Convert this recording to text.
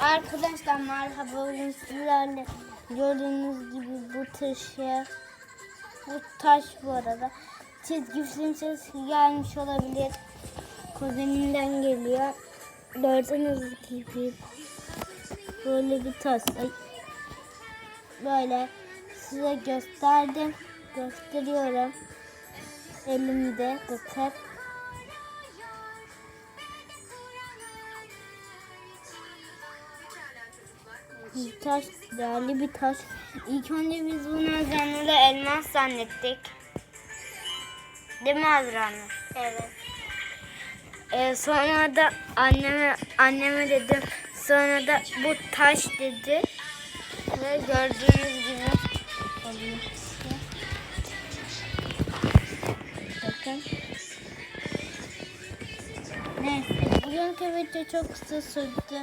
Arkadaşlar merhaba bugün sizlerle gördüğünüz gibi bu taşı bu taş bu arada çizgi film sesi gelmiş olabilir. Kuzenimden geliyor. Gördüğünüz gibi böyle bir taş. Böyle size gösterdim gösteriyorum. Elimde bakın Bir taş, değerli bir taş. İlk önce biz bunu üzerinde elmas zannettik. Değil mi Azra Evet. Ee, sonra da anneme anneme dedim. Sonra da bu taş dedi. Ve gördüğünüz gibi size. Bakın. Neyse bugünkü video çok kısa sürdü.